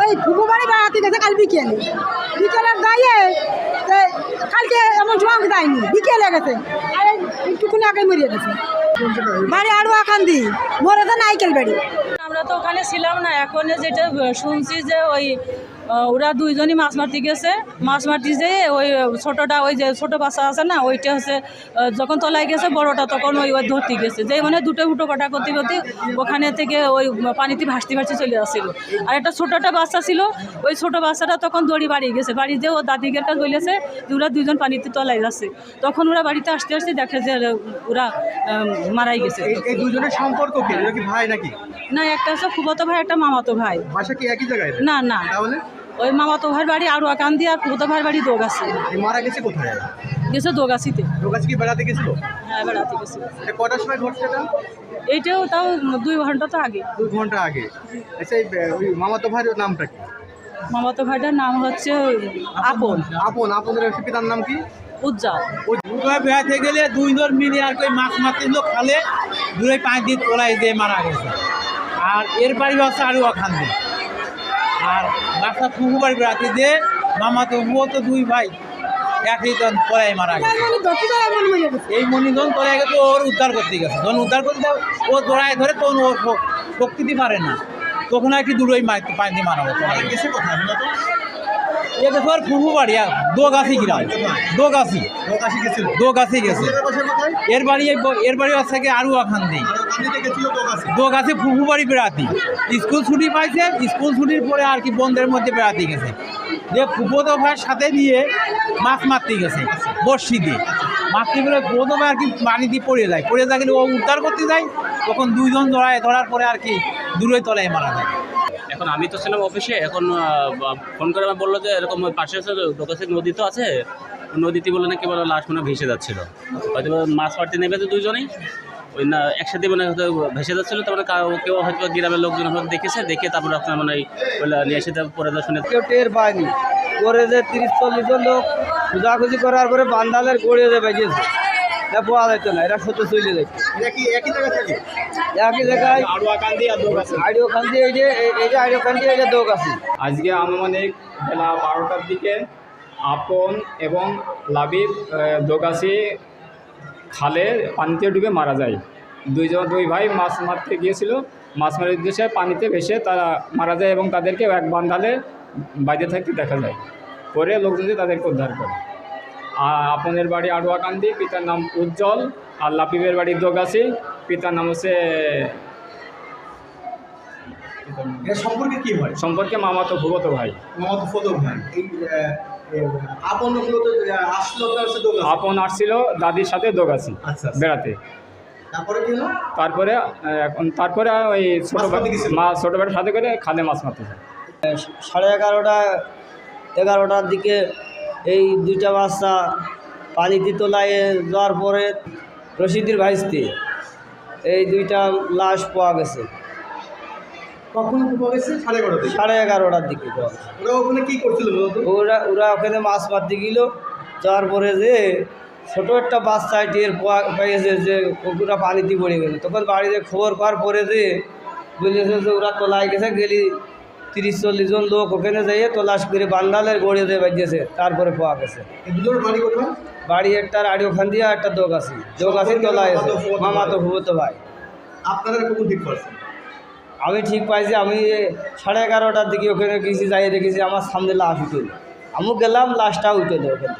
ওই ফুপু বাড়ি বেড়াতে গেছে কাল বিকেলে। বিকেলের গায়ে কালকে এমন সময় যায়নি, বিকেলে গেছে। আর একটুকুনি আগে মরিয়ে গেছে। বাড়ি আরও আকান্দি মরেছে নাইকেল বাড়ি। আমরা তো ওখানে ছিলাম না, এখন যেটা শুনছি যে ওই ওরা দুইজনই মাছ মারতে গেছে। মাছ মারতে যে ওই ছোটোটা ওই যে ছোটো বাচ্চা আছে না ওইটা হচ্ছে যখন তলায় গেছে বড়টা তখন ওই ওই ধরতে গেছে। যে মানে দুটো ফুটো কাটা করতে করতে ওখানে থেকে ওই পানিতে ভাসতে ভাসতে চলে আসছিল। আর একটা ছোটটা বাচ্চা ছিল ওই ছোটো বাচ্চাটা তখন দড়ি বাড়ি গেছে। বাড়ি যে ও দাদিকের কাছে বলেছে যে ওরা দুজন পানিতে তলায় যাচ্ছে। তখন ওরা বাড়িতে আসতে আসতে দেখে যে ওরা মারাই গেছে। এই দুজনের সম্পর্ক কি? ভাই নাকি? না একটা হচ্ছে খুবতো ভাই একটা মামাতো ভাই। বাসা কি একই জায়গায়? না না। তাহলে? ওই মামাতো ভাইয়ের বাড়ি আরও কান্দি আর ফুফাতো ভাইয়ের বাড়ি দোগাছি। মারা গেছে কোথায়? গেছে দোগাছিতে। লোকাজ কি বেড়াতে গেছিল? হ্যাঁ বেড়াতে গেছে এটা কটার সময় ঘটছে এইটাও তাও দুই ঘণ্টা তো আগে। দুই ঘণ্টা আগে। আচ্ছা ওই মামাতো ভাইয়ের নামটা কি? মামাতো ভাইটার নাম হচ্ছে আপন। আপন আপনের পিতার নাম কি? উজ্জ্বল। দুটোয় বেড়াতে গেলে দুই দুইজন মিলে আর কি মাছ মারতে লোক খালে দূরে পাঁচ দিন তোলাই দিয়ে মারা গেছে। আর এর বাড়ি হচ্ছে আরও ওখান দিয়ে আর বাচ্চা ফুকু বাড়ি বেড়াতে দিয়ে মামা তো ও তো দুই ভাই একই জন তোলাই মারা গেছে। গেছে? এই মণিজন তোলাই গেছে ওর উদ্ধার করতে গেছে। যখন উদ্ধার করতে যাও, ও দৌড়ায় ধরে তখন ওর শক্তি দিতে পারে না। তখন আর কি দূরই মারতে পানি দিয়ে মারা গেছে। গেছে কোথায় আর ফুফু বাড়ি আর দোগাছি গ্রাম। দোগাছি। দোগাছি গেছে। বাসা কোথায়? এর বাড়ি এর বাড়ি হচ্ছে কি আরু আখান দিই আর কান্দিতে গেছিল লোকাশি দো গাছে ফুফু বাড়ি বেড়াতি। স্কুল ছুটি পাইছে স্কুল ছুটির পরে আর কি বন্ধের মধ্যে বেড়াতে গেছে। যে ফুফতো ভাইয়ের সাথে নিয়ে মাছ মারতে গেছে বর্ষি দিয়ে। মারতে গেলে ফুফতো ভাই আর কি পানি দিয়ে পড়ে যায়। পড়ে যায় কিন্তু ও উদ্ধার করতে যায় তখন দুইজন ধরায় ধরার পরে আর কি দূরে তলায় মারা যায়। এখন আমি তো ছিলাম অফিসে এখন ফোন করে আমার বলল যে এরকম ওই পাশে আছে লোকাসি নদী তো আছে। নদীতে বলে নাকি বলে লাশ মনে ভেসে যাচ্ছিল। হয়তো মাছ মারতে নেমেছে দুজনেই ওই না একসাথে মানে হয়তো ভেসে যাচ্ছিল তারপরে কাউ- কেউ হয়তো গ্রামের লোকজন হয়তো দেখেছে দেখে তারপরে আপনার মানে ওই নিয়ে এসে পরে তো শুনে কেউ টের পায়নি। করে যে তিরিশ চল্লিশ জন লোক খোঁজাখুঁজি করার পরে বান্দালের গড়িয়ে যে বেজেছে এটা পাওয়া যেত না এটা সত্য চলে যায়। একই জায়গা থাকে? একই জায়গায় এই যে এই- এই যে আইডিও দিয়ে এই যে দোক আছে। আজকে আনুমানিক বেলা বারোটার দিকে আপন এবং লাবিব দোগাছি খালে পানিতে ডুবে মারা যায়। দুইজন দুই ভাই মাছ মারতে গিয়েছিল। মাছ মারার উদ্দেশ্যে পানিতে ভেসে তারা মারা যায় এবং তাদেরকে এক বান্ধালে বাইরে থাকতে দেখা যায়। পরে লোকজন তাদেরকে উদ্ধার করে। আর আপনের বাড়ি আড়ুয়াকান্দি পিতার নাম উজ্জ্বল। আর লাপিবের বাড়ি দোগাছি। পিতার নাম হচ্ছে সম্পর্কে কি হয়? সম্পর্কে মামাতো ভূগত ভাই। মামাতো ভাই। এই আপন মূলত আসলো আপনার আপন আসছিল দাদির সাথে দোগাছি আচ্ছা আচ্ছা। বেড়াতে। তারপরে কি হলো? তারপরে এখন তারপরে ওই ছোট? মা ছোট ভাইয়ের সাথে করে খালে মাছ মারতে সাড়ে এগারোটা এগারোটার দিকে এই দুইটা বাচ্চা পানিতে তোলায় যাওয়ার পরে রশিদির ভাইস্তি এই দুইটা লাশ পাওয়া গেছে। কখন গেছে সাড়ে এগারোটার দিকে। ওরা ওখানে কি করছিল ওরা ওরা ওখানে মাছ মারতে গেল। যাওয়ার পরে যে ছোটো একটা বাচ্চা টের পেয়েছে যে কুকুরটা পানিতে পড়ে গেছে। তখন বাড়িতে খবর পাওয়ার পরে যে বলেছে যে ওরা তোলায় গেছে গেলি তিরিশ চল্লিশ জন লোক ওখানে যাইয়ে তলাশ করে বান্ডালের গড়ে দিয়ে বাজিয়েছে তারপরে পাওয়া গেছে। বাড়ি কোথায়? বাড়ি একটা আড়িও খান দিয়ে একটা দোক আছে দোক আছে। তোলা আছে মামা তো ভুবতো ভাই। আপনারা কুকুর ঠিক করছেন আমি ঠিক পাইছি, আমি সাড়ে এগারোটার দিকে ওখানে গেছি যাই রেখেছি আমার সামনে লাশ উঠে আমি গেলাম, লাশটা উঠে দেয় ওখানে